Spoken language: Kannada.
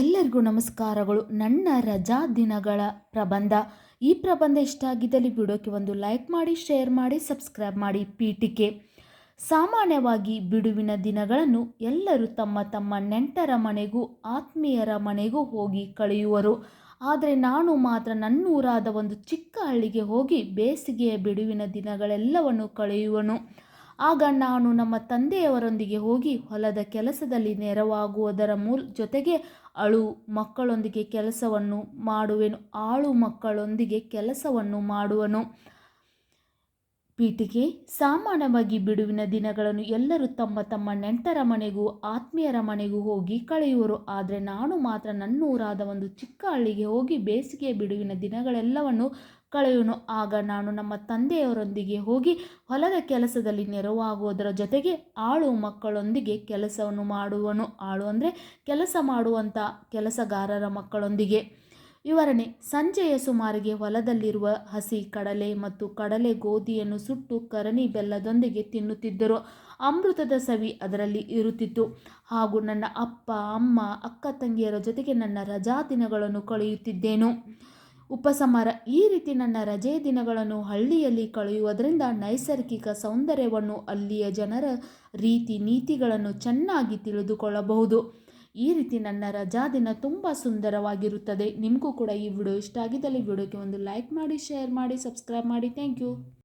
ಎಲ್ಲರಿಗೂ ನಮಸ್ಕಾರಗಳು. ನನ್ನ ರಜಾ ದಿನಗಳ ಪ್ರಬಂಧ. ಈ ಪ್ರಬಂಧ ಇಷ್ಟ ಆಗಿದ್ದಲ್ಲಿ ವಿಡಿಯೋಕ್ಕೆ ಒಂದು ಲೈಕ್ ಮಾಡಿ, ಶೇರ್ ಮಾಡಿ, ಸಬ್ಸ್ಕ್ರೈಬ್ ಮಾಡಿ ಪೀಠಿಕೆ. ಸಾಮಾನ್ಯವಾಗಿ ಬಿಡುವಿನ ದಿನಗಳನ್ನು ಎಲ್ಲರೂ ತಮ್ಮ ತಮ್ಮ ನೆಂಟರ ಮನೆಗೂ ಆತ್ಮೀಯರ ಮನೆಗೂ ಹೋಗಿ ಕಳೆಯುವರು. ಆದರೆ ನಾನು ಮಾತ್ರ ನನ್ನೂರಾದ ಒಂದು ಚಿಕ್ಕ ಹಳ್ಳಿಗೆ ಹೋಗಿ ಬೇಸಿಗೆಯ ಬಿಡುವಿನ ದಿನಗಳೆಲ್ಲವನ್ನು ಕಳೆಯುವನು. ಆಗ ನಾನು ನಮ್ಮ ತಂದೆಯವರೊಂದಿಗೆ ಹೋಗಿ ಹೊಲದ ಕೆಲಸದಲ್ಲಿ ನೆರವಾಗುವುದರ ಮೂಲ ಜೊತೆಗೆ ಅಳು ಮಕ್ಕಳೊಂದಿಗೆ ಕೆಲಸವನ್ನು ಮಾಡುವೆನು. ಆಳು ಮಕ್ಕಳೊಂದಿಗೆ ಕೆಲಸವನ್ನು ಮಾಡುವನು. ಪೀಠಿಕೆ ಸಾಮಾನ್ಯವಾಗಿ ಬಿಡುವಿನ ದಿನಗಳನ್ನು ಎಲ್ಲರೂ ತಮ್ಮ ತಮ್ಮ ನೆಂಟರ ಮನೆಗೂ ಆತ್ಮೀಯರ ಮನೆಗೂ ಹೋಗಿ ಕಳೆಯುವರು. ಆದರೆ ನಾನು ಮಾತ್ರ ನನ್ನೂರಾದ ಒಂದು ಚಿಕ್ಕ ಹಳ್ಳಿಗೆ ಹೋಗಿ ಬೇಸಿಗೆಯ ಬಿಡುವಿನ ದಿನಗಳೆಲ್ಲವನ್ನು ಕಳೆಯುವನು. ಆಗ ನಾನು ನಮ್ಮ ತಂದೆಯವರೊಂದಿಗೆ ಹೋಗಿ ಹೊಲದ ಕೆಲಸದಲ್ಲಿ ನೆರವಾಗುವುದರ ಜೊತೆಗೆ ಆಳು ಮಕ್ಕಳೊಂದಿಗೆ ಕೆಲಸವನ್ನು ಮಾಡುವನು. ಆಳು ಅಂದರೆ ಕೆಲಸ ಮಾಡುವಂಥ ಕೆಲಸಗಾರರ ಮಕ್ಕಳೊಂದಿಗೆ. ವಿವರಣೆ. ಸಂಜೆಯ ಸುಮಾರಿಗೆ ಹೊಲದಲ್ಲಿರುವ ಹಸಿ ಕಡಲೆ ಮತ್ತು ಕಡಲೆ ಗೋಧಿಯನ್ನು ಸುಟ್ಟು ಕರಣಿ ಬೆಲ್ಲದೊಂದಿಗೆ ತಿನ್ನುತ್ತಿದ್ದರು. ಅಮೃತದ ಸವಿ ಅದರಲ್ಲಿ ಇರುತ್ತಿತ್ತು. ಹಾಗೂ ನನ್ನ ಅಪ್ಪ, ಅಮ್ಮ, ಅಕ್ಕ ತಂಗಿಯರ ಜೊತೆಗೆ ನನ್ನ ರಜಾ ದಿನಗಳನ್ನು ಕಳೆಯುತ್ತಿದ್ದೇನು? ಉಪಸಮಾರ. ಈ ರೀತಿ ನನ್ನ ರಜೆ ದಿನಗಳನ್ನು ಹಳ್ಳಿಯಲ್ಲಿ ಕಳೆಯುವುದರಿಂದ ನೈಸರ್ಗಿಕ ಸೌಂದರ್ಯವನ್ನು ಅಲ್ಲಿಯ ಜನರ ರೀತಿ ನೀತಿಗಳನ್ನು ಚೆನ್ನಾಗಿ ತಿಳಿದುಕೊಳ್ಳಬಹುದು. ಈ ರೀತಿ ನನ್ನ ರಜಾ ದಿನ ತುಂಬ ಸುಂದರವಾಗಿರುತ್ತದೆ. ನಿಮಗೂ ಕೂಡ ಈ ವಿಡಿಯೋ ಇಷ್ಟ ಆಗಿದ್ದಲ್ಲಿ ವಿಡಿಯೋಕ್ಕೆ ಒಂದು ಲೈಕ್ ಮಾಡಿ, ಶೇರ್ ಮಾಡಿ, ಸಬ್ಸ್ಕ್ರೈಬ್ ಮಾಡಿ. Thank you.